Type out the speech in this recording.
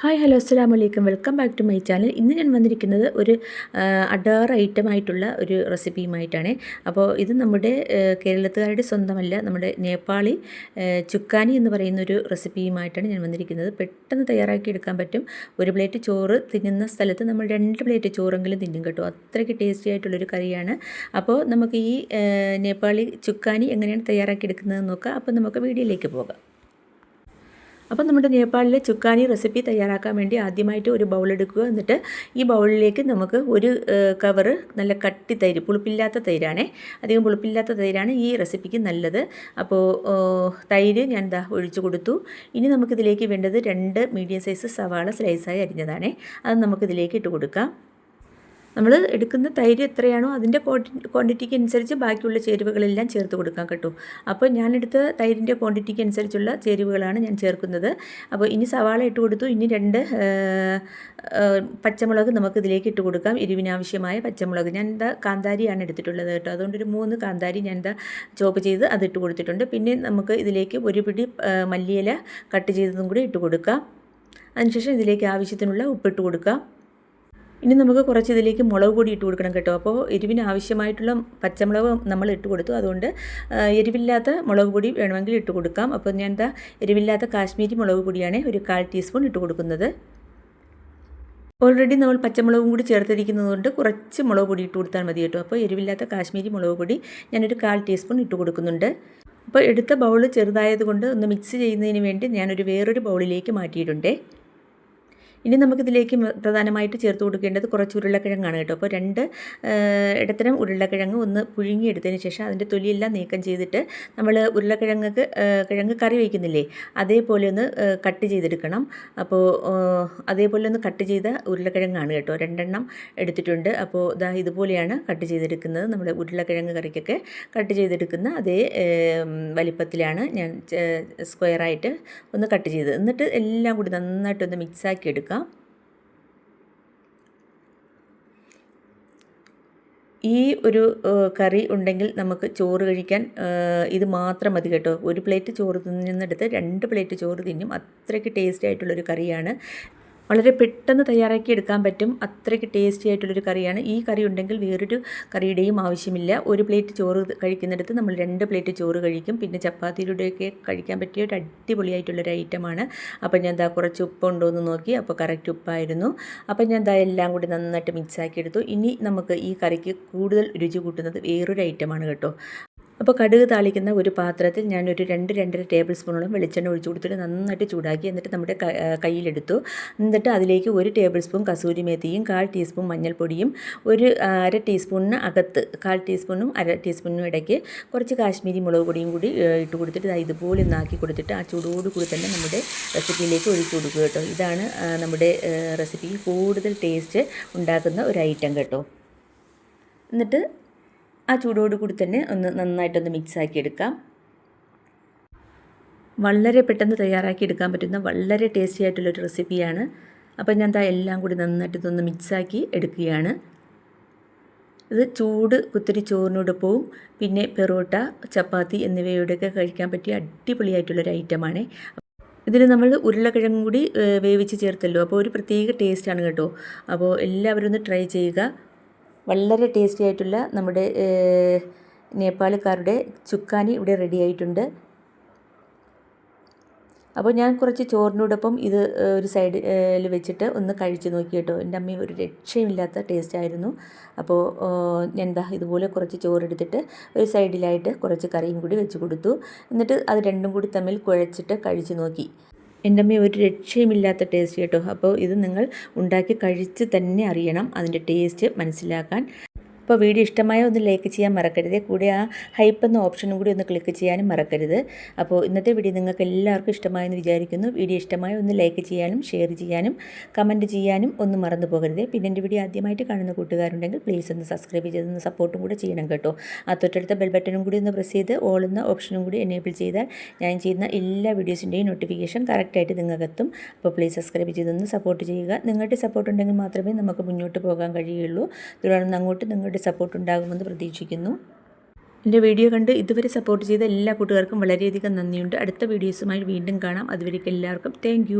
Hi hello അസ്സാം വലൈക്കും welcome back to my channel ഇന്ന് ഞാൻ വന്നിരിക്കുന്നത് ഒരു അഡാർ ഐറ്റമായിട്ടുള്ള ഒരു റെസിപ്പിയുമായിട്ടാണ്. അപ്പോൾ ഇത് നമ്മുടെ കേരളത്തുകാരുടെ സ്വന്തമല്ല നമ്മുടെ നേപ്പാളി ചുക്കാനി എന്ന് പറയുന്ന ഒരു റെസിപ്പിയുമായിട്ടാണ് ഞാൻ വന്നിരിക്കുന്നത്. പെട്ടെന്ന് തയ്യാറാക്കി എടുക്കാൻ പറ്റും. ഒരു പ്ലേറ്റ് ചോറ് തിന്നുന്ന സ്ഥലത്ത് നമ്മൾ രണ്ട് പ്ലേറ്റ് ചോറെങ്കിലും തിന്നും കേട്ടോ. അത്രയ്ക്ക് ടേസ്റ്റി ആയിട്ടുള്ളൊരു കറിയാണ്. അപ്പോൾ നമുക്ക് ഈ നേപ്പാളി ചുക്കാനി എങ്ങനെയാണ് തയ്യാറാക്കി എടുക്കുന്നതെന്ന് നോക്കാം. അപ്പോൾ നമുക്ക് വീഡിയോയിലേക്ക് പോകാം. അപ്പോൾ നമ്മുടെ നേപ്പാളിലെ ചുക്കാനി റെസിപ്പി തയ്യാറാക്കാൻ വേണ്ടി ആദ്യമായിട്ട് ഒരു ബൗൾ എടുക്കുക. എന്നിട്ട് ഈ ബൗളിലേക്ക് നമുക്ക് ഒരു കവറ് നല്ല കട്ടി തൈര് പുളിപ്പില്ലാത്ത തൈരാണേ. അധികം പുളിപ്പില്ലാത്ത തൈരാണ് ഈ റെസിപ്പിക്ക് നല്ലത്. അപ്പോൾ തൈര് ഞാൻ എന്താ ഒഴിച്ചു കൊടുത്തു. ഇനി നമുക്കിതിലേക്ക് വേണ്ടത് രണ്ട് മീഡിയം സൈസ് സവാള സ്ലൈസായി അരിഞ്ഞതാണേ. അത് നമുക്കിതിലേക്ക് ഇട്ട് കൊടുക്കാം. നമ്മൾ എടുക്കുന്ന തൈര് എത്രയാണോ അതിന്റെ ക്വാണ്ടിറ്റിക്ക് അനുസരിച്ച് ബാക്കിയുള്ള ചേരുവകളെല്ലാം ചേർത്ത് കൊടുക്കാം കേട്ടോ. അപ്പോൾ ഞാനെടുത്ത തൈരിന്റെ ക്വാണ്ടിറ്റിക്ക് അനുസരിച്ചുള്ള ചേരുവകളാണ് ഞാൻ ചേർക്കുന്നത്. അപ്പോൾ ഇനി സവാള ഇട്ട് കൊടുത്തു. ഇനി രണ്ട് പച്ചമുളക് നമുക്ക് ഇതിലേക്ക് ഇട്ട് കൊടുക്കാം. എരിവിനാവശ്യമായ പച്ചമുളക്. ഞാൻ എന്താ കാന്താരിയാണ് എടുത്തിട്ടുള്ളത് കേട്ടോ. അതുകൊണ്ട് ഒരു മൂന്ന് കാന്താരി ഞാൻ എന്താ ചോപ്പ് ചെയ്ത് അതിട്ട് കൊടുത്തിട്ടുണ്ട്. പിന്നെ നമുക്ക് ഇതിലേക്ക് ഒരു പിടി മല്ലിയില കട്ട് ചെയ്തതും കൂടി ഇട്ട് കൊടുക്കാം. അതിനുശേഷം ഇതിലേക്ക് ആവശ്യത്തിനുള്ള ഉപ്പിട്ട് കൊടുക്കാം. ഇനി നമുക്ക് കുറച്ച് ഇതിലേക്ക് മുളക് പൊടി ഇട്ട് കൊടുക്കണം കേട്ടോ. അപ്പോൾ എരിവിന് ആവശ്യമായിട്ടുള്ള പച്ചമുളക് നമ്മൾ ഇട്ട് കൊടുത്തു. അതുകൊണ്ട് എരിവില്ലാത്ത മുളക് പൊടി വേണമെങ്കിൽ ഇട്ട് കൊടുക്കാം. അപ്പോൾ ഞാൻ എന്താ എരിവില്ലാത്ത കാശ്മീരി മുളക് പൊടിയാണ് ഒരു കാൽ ടീസ്പൂൺ ഇട്ട് കൊടുക്കുന്നത്. ഓൾറെഡി നമ്മൾ പച്ചമുളകും കൂടി ചേർത്തിരിക്കുന്നതുകൊണ്ട് കുറച്ച് മുളക് പൊടി ഇട്ട് കൊടുത്താൽ മതി കേട്ടോ. അപ്പോൾ എരിവില്ലാത്ത കാശ്മീരി മുളക് പൊടി ഞാനൊരു കാൽ ടീസ്പൂൺ ഇട്ട് കൊടുക്കുന്നുണ്ട്. അപ്പോൾ എടുത്ത ബൗൾ ചെറുതായതുകൊണ്ട് ഒന്ന് മിക്സ് ചെയ്യുന്നതിന് വേണ്ടി ഞാനൊരു വേറൊരു ബൗളിലേക്ക് മാറ്റിയിട്ടുണ്ടേ. ഇനി നമുക്കിതിലേക്ക് പ്രധാനമായിട്ട് ചേർത്ത് കൊടുക്കേണ്ടത് കുറച്ച് ഉരുളക്കിഴങ്ങാണ് കേട്ടോ. അപ്പോൾ രണ്ട് ഇടത്തരം ഉരുളക്കിഴങ്ങ് ഒന്ന് പുഴുങ്ങിയെടുത്തതിന് ശേഷം അതിന്റെ തൊലിയെല്ലാം നീക്കം ചെയ്തിട്ട് നമ്മൾ ഉരുളക്കിഴങ്ങ് കിഴങ്ങ് കറി വയ്ക്കുന്നില്ലേ അതേപോലെ ഒന്ന് കട്ട് ചെയ്തെടുക്കണം. അപ്പോൾ അതേപോലെ ഒന്ന് കട്ട് ചെയ്ത ഉരുളക്കിഴങ്ങാണ് കേട്ടോ. രണ്ടെണ്ണം എടുത്തിട്ടുണ്ട്. അപ്പോൾ ഇതാ ഇതുപോലെയാണ് കട്ട് ചെയ്തെടുക്കുന്നത്. നമ്മുടെ ഉരുളക്കിഴങ്ങ് കറിക്കൊക്കെ കട്ട് ചെയ്തെടുക്കുന്ന അതേ വലിപ്പത്തിലാണ് ഞാൻ സ്ക്വയറായിട്ട് ഒന്ന് കട്ട് ചെയ്ത് എന്നിട്ട് എല്ലാം കൂടി നന്നായിട്ടൊന്ന് മിക്സാക്കി എടുക്കാം. ഈ ഒരു കറി ഉണ്ടെങ്കിൽ നമുക്ക് ചോറ് കഴിക്കാൻ ഇത് മാത്രം മതി കേട്ടോ. ഒരു പ്ലേറ്റ് ചോറ് തിന്നുന്നെടുത്ത് രണ്ട് പ്ലേറ്റ് ചോറ് തിന്നും. അത്രയ്ക്ക് ടേസ്റ്റി ആയിട്ടുള്ളൊരു കറിയാണ്. വളരെ പെട്ടെന്ന് തയ്യാറാക്കി എടുക്കാൻ പറ്റും. അത്രയ്ക്ക് ടേസ്റ്റി ആയിട്ടുള്ളൊരു കറിയാണ്. ഈ കറി ഉണ്ടെങ്കിൽ വേറൊരു കറിയുടെയും ആവശ്യമില്ല. ഒരു പ്ലേറ്റ് ചോറ് കഴിക്കുന്നിടത്ത് നമ്മൾ രണ്ട് പ്ലേറ്റ് ചോറ് കഴിക്കും. പിന്നെ ചപ്പാത്തിയിലൂടെയൊക്കെ കഴിക്കാൻ പറ്റിയ ഒരു അടിപൊളിയായിട്ടുള്ളൊരു ഐറ്റമാണ് അപ്പോൾ ഞാൻ എന്താ കുറച്ച് ഉപ്പുണ്ടോ എന്ന് നോക്കി. അപ്പോൾ കറക്റ്റ് ഉപ്പായിരുന്നു. അപ്പോൾ ഞാൻ എന്താ എല്ലാം കൂടി നന്നായിട്ട് മിക്സാക്കി എടുത്തു. ഇനി നമുക്ക് ഈ കറിക്ക് കൂടുതൽ രുചി കൂട്ടുന്നത് വേറൊരു ഐറ്റമാണ് കേട്ടോ. അപ്പോൾ കടുക് താളിക്കുന്ന ഒരു പാത്രത്തിൽ ഞാനൊരു രണ്ട് രണ്ടര ടേബിൾ സ്പൂണോളം വെളിച്ചെണ്ണ ഒഴിച്ചു കൊടുത്തിട്ട് നന്നായിട്ട് ചൂടാക്കി എന്നിട്ട് നമ്മുടെ കയ്യിലെടുത്തു. എന്നിട്ട് അതിലേക്ക് ഒരു ടേബിൾ സ്പൂൺ കസൂരി മേത്തിയും കാൽ ടീസ്പൂൺ മഞ്ഞൾപ്പൊടിയും ഒരു അര ടീസ്പൂണിന് അകത്ത് കാൽ ടീസ്പൂണും അര ടീസ്പൂണിനും ഇടയ്ക്ക് കുറച്ച് കാശ്മീരി മുളക് പൊടിയും കൂടി ഇട്ട് കൊടുത്തിട്ട് ഇതുപോലെ ഒന്നാക്കി കൊടുത്തിട്ട് ആ ചൂടോടുകൂടി തന്നെ നമ്മുടെ റെസിപ്പിയിലേക്ക് ഒഴിച്ചു കൊടുക്കുക കേട്ടോ. ഇതാണ് നമ്മുടെ റെസിപ്പിയിൽ കൂടുതൽ ടേസ്റ്റ് ഉണ്ടാക്കുന്ന ഒരു ഐറ്റം കേട്ടോ. എന്നിട്ട് ആ ചൂടോട് കൂടി തന്നെ ഒന്ന് നന്നായിട്ടൊന്ന് മിക്സാക്കി എടുക്കാം. വളരെ പെട്ടെന്ന് തയ്യാറാക്കി എടുക്കാൻ പറ്റുന്ന വളരെ ടേസ്റ്റി ആയിട്ടുള്ളൊരു റെസിപ്പിയാണ് അപ്പോൾ ഞാൻ ദാ എല്ലാം കൂടി നന്നായിട്ട് ഇതൊന്ന് മിക്സാക്കി എടുക്കുകയാണ്. ഇത് ചൂട് കുത്തിരി ചോറിനോടൊപ്പവും പിന്നെ പെറോട്ട ചപ്പാത്തി എന്നിവയോടൊക്കെ കഴിക്കാൻ പറ്റിയ അടിപൊളിയായിട്ടുള്ളൊരു ഐറ്റമാണ് ഇതിൽ നമ്മൾ ഉരുളക്കിഴങ്ങും കൂടി വേവിച്ച് ചേർത്തല്ലോ. അപ്പോൾ ഒരു പ്രത്യേക ടേസ്റ്റാണ് കേട്ടോ. അപ്പോൾ എല്ലാവരും ഒന്ന് ട്രൈ ചെയ്യുക. വളരെ ടേസ്റ്റി ആയിട്ടുള്ള നമ്മുടെ നേപ്പാളിക്കാരുടെ ചുക്കാനി ഇവിടെ റെഡി ആയിട്ടുണ്ട്. അപ്പോൾ ഞാൻ കുറച്ച് ചോറിനോടൊപ്പം ഇത് ഒരു സൈഡിൽ വെച്ചിട്ട് ഒന്ന് കഴിച്ച് നോക്കി കേട്ടോ. എന്റെ അമ്മയും ഒരു രക്ഷയുമില്ലാത്ത ടേസ്റ്റ് ആയിരുന്നു. അപ്പോൾ ഞാൻ എന്താ ഇതുപോലെ കുറച്ച് ചോറെടുത്തിട്ട് ഒരു സൈഡിലായിട്ട് കുറച്ച് കറിയും കൂടി വെച്ച് കൊടുത്തു. എന്നിട്ട് അത് രണ്ടും കൂടി തമ്മിൽ കുഴച്ചിട്ട് കഴിച്ച് നോക്കി. എന്റെ അമ്മ ഒരു രക്ഷയുമില്ലാത്ത ടേസ്റ്റ് കേട്ടോ. അപ്പോൾ ഇത് നിങ്ങൾ ഉണ്ടാക്കി കഴിച്ച് തന്നെ അറിയണം. അതിന്റെ ടേസ്റ്റ് മനസ്സിലാക്കാൻ. അപ്പോൾ വീഡിയോ ഇഷ്ടമായ ഒന്ന് ലൈക്ക് ചെയ്യാൻ മറക്കരുത്. കൂടെ ആ ഹൈപ്പ് എന്ന ഓപ്ഷനും കൂടി ഒന്ന് ക്ലിക്ക് ചെയ്യാനും മറക്കരുത്. അപ്പോൾ ഇന്നത്തെ വീഡിയോ നിങ്ങൾക്ക് എല്ലാവർക്കും ഇഷ്ടമായെന്ന് വിചാരിക്കുന്നു. വീഡിയോ ഇഷ്ടമായ ഒന്ന് ലൈക്ക് ചെയ്യാനും ഷെയർ ചെയ്യാനും കമന്റ് ചെയ്യാനും ഒന്നും മറന്നു പോകരുത്. പിന്നെ എന്റെ വീഡിയോ ആദ്യമായിട്ട് കാണുന്ന കൂട്ടുകാരുണ്ടെങ്കിൽ പ്ലീസ് ഒന്ന് സബ്സ്ക്രൈബ് ചെയ്തൊന്ന് സപ്പോർട്ടും കൂടെ ചെയ്യണം കേട്ടോ. ആ തൊട്ടടുത്ത ബെൽ ബട്ടനും കൂടി ഒന്ന് പ്രസ് ചെയ്ത് ഓൾ എന്ന ഓപ്ഷനും കൂടി എനേബിൾ ചെയ്താൽ ഞാൻ ചെയ്യുന്ന എല്ലാ വീഡിയോസിന്റെയും നോട്ടിഫിക്കേഷൻ കറക്റ്റായിട്ട് നിങ്ങൾക്ക് എത്തും അപ്പോൾ പ്ലീസ് സബ്സ്ക്രൈബ് ചെയ്തൊന്ന് സപ്പോർട്ട് ചെയ്യുക. നിങ്ങളുടെ സപ്പോർട്ട് ഉണ്ടെങ്കിൽ മാത്രമേ നമുക്ക് മുന്നോട്ട് പോകാൻ കഴിയുള്ളൂ. തുടർന്ന് അങ്ങോട്ട് നിങ്ങളുടെ നിങ്ങളുടെ സപ്പോർട്ട് ഉണ്ടാകുമെന്ന് പ്രതീക്ഷിക്കുന്നു. എന്റെ വീഡിയോ കണ്ട് ഇതുവരെ സപ്പോർട്ട് ചെയ്ത എല്ലാ കൂട്ടുകാർക്കും വളരെയധികം നന്ദിയുണ്ട്. അടുത്ത വീഡിയോസുമായി വീണ്ടും കാണാം. അതുവരേക്കും എല്ലാവർക്കും താങ്ക്